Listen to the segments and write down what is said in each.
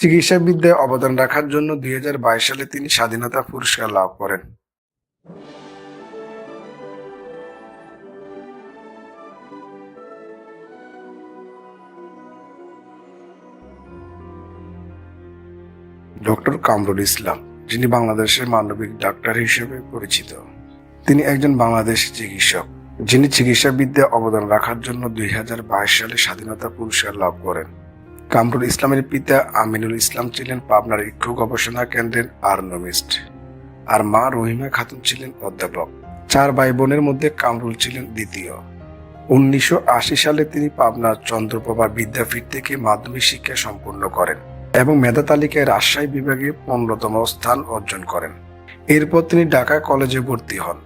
চিকিৎসাবিদ্যায় অবদান রাখার জন্য দুই হাজার বাইশ সালে তিনি স্বাধীনতা পুরস্কার লাভ করেন। ডক্টর কামরুল ইসলাম, যিনি বাংলাদেশের মানবিক ডাক্তার হিসেবে পরিচিত, তিনি একজন বাংলাদেশি চিকিৎসক, যিনি চিকিৎসাবিদ্যায় অবদান রাখার জন্য দুই হাজার বাইশ সালে স্বাধীনতা পুরস্কার লাভ করেন। কামরুল ইসলামের পিতা আমিনুল ইসলাম ছিলেন পাবনার ইক্ষু গবেষণা কেন্দ্রের আর্নমিস্ট। আর মা রহিমা খাতুন ছিলেন অধ্যাপক। চার ভাই বোনের মধ্যে কামরুল ছিলেন দ্বিতীয়। উনিশশো আশি সালে তিনি পাবনার চন্দ্রপ্রভা বিদ্যাপীঠ থেকে মাধ্যমিক শিক্ষা সম্পূর্ণ করেন এবং মেধা তালিকায় রাজশাহী বিভাগে পনেরোতম স্থান অর্জন করেন। এরপর তিনি ঢাকা কলেজে ভর্তি হন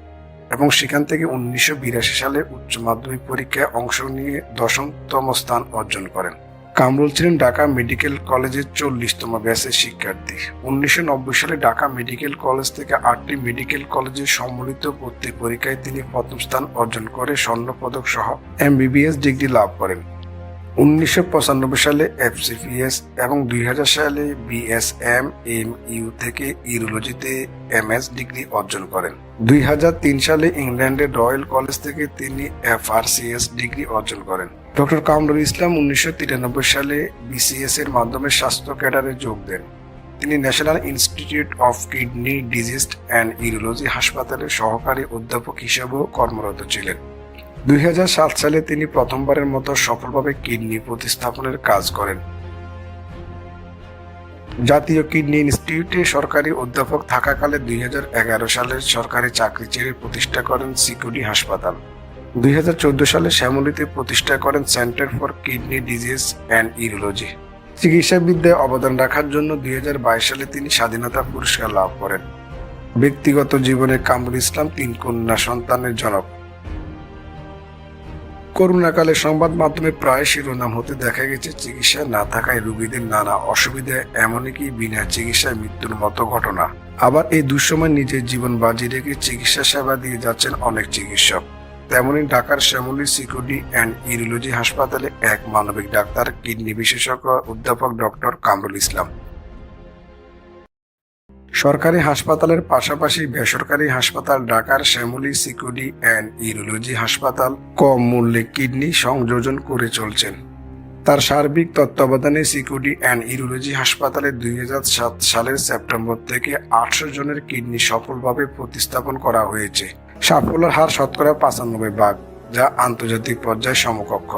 এবং সেখান থেকে উনিশশো বিরাশি সালে উচ্চ মাধ্যমিক পরীক্ষায় অংশ নিয়ে দশমতম স্থান অর্জন করেন। কামরুল ছিলেন ঢাকা মেডিকেল কলেজের চল্লিশতম ব্যাচের শিক্ষার্থী। উনিশশো নব্বই সালে ঢাকা মেডিকেল কলেজ থেকে আটটি মেডিকেল কলেজে সম্মিলিত ভর্তি পরীক্ষায় তিনি প্রথম স্থান অর্জন করে স্বর্ণপদক সহ এমবিবিএস ডিগ্রি লাভ করেন। উনিশশো পঁচানব্বই সালে এফসিপিএস এবং দুই হাজার সালে বিএসএম এম ইউ থেকে ইউরোলজিতে এমএস ডিগ্রি অর্জন করেন। দুই হাজার তিন সালে ইংল্যান্ডের রয়্যাল কলেজ থেকে তিনি এফআরসিএস ডিগ্রি অর্জন করেন। ডক্টর কামরুল ইসলাম উনিশশো তিরানব্বই সালে বিসিএস এর মাধ্যমে স্বাস্থ্য ক্যাডারে যোগ দেন। তিনি National Institute of Kidney Disease and Urology হাসপাতালের সহকারী অধ্যাপক হিসেবেও কর্মরত ছিলেন। দুই হাজার সাত সালে তিনি প্রথমবারের মতো সফলভাবে কিডনি প্রতিস্থাপনের কাজ করেন। জাতীয় কিডনি ইনস্টিটিউটে সরকারি অধ্যাপক থাকাকালে দুই সালের সরকারি চাকরি ছেড়ে প্রতিষ্ঠা করেন সিকিউরিটি হাসপাতাল। দুই হাজার চোদ্দ সালে শ্যামলীতে প্রতিষ্ঠা করেন centre for kidney disease and urology. চিকিৎসাবিদ্যায় অবদান রাখার জন্য দুই হাজার বাইশ সালে তিনি স্বাধীনতা পুরস্কার লাভ করেন। ব্যক্তিগত জীবনে কামরুল ইসলাম তিন কন্যা সন্তানের জনক। করোনাকালে সংবাদ মাধ্যমে প্রায় শিরোনাম হতে দেখা গেছে, চিকিৎসা না থাকায় রোগীদের নানা অসুবিধায় এমনকি বিনা চিকিৎসায় মৃত্যুর মতো ঘটনা। আবার এই দুঃসময় নিজের জীবন বাজি রেখে চিকিৎসা সেবা দিয়ে যাচ্ছেন অনেক চিকিৎসক। তেমনি ঢাকার শ্যামলী সিকিউরিটি অ্যান্ড ইউরোলজি হাসপাতালে এক মানবিক ডাক্তার, কিডনি বিশেষজ্ঞ অধ্যাপক ডক্টর কামরুল ইসলাম। সরকারি হাসপাতালের পাশাপাশি বেসরকারি হাসপাতাল ঢাকার শ্যামলী সিকিউরিটি অ্যান্ড ইউরোলজি হাসপাতাল কম মূল্যে কিডনি সংযোজন করে চলছেন। তার সার্বিক তত্ত্বাবধানে সিকিউরিটি অ্যান্ড ইউরোলজি হাসপাতালে দুই হাজার সাত সালের সেপ্টেম্বর থেকে আটশো জনের কিডনি সফলভাবে প্রতিস্থাপন করা হয়েছে। সাফল্যের হার শতকরা পাঁচানব্বই ভাগ, যা আন্তর্জাতিক পর্যায়ে সমকক্ষ।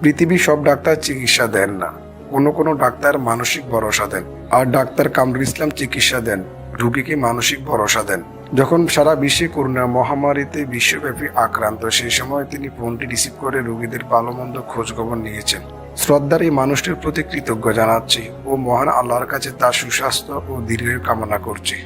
পৃথিবীর সব ডাক্তার চিকিৎসা দেন না। কোনো কোনো ডাক্তার মানসিক ভরসা দেন। আর ডাক্তার কামরুল ইসলাম চিকিৎসা দেন, রুগীকে মানসিক ভরসা দেন। যখন সারা বিশ্বে করোনা মহামারীতে বিশ্বব্যাপী আক্রান্ত, সেই সময় তিনি ফোনটি রিসিভ করে রোগীদের ভালো মন্দ খোঁজ নিয়েছেন। শ্রদ্ধার এই মানুষটির প্রতি কৃতজ্ঞ জানাচ্ছি ও মহান আল্লাহর কাছে তার সুস্বাস্থ্য ও দীর্ঘ কামনা করছি।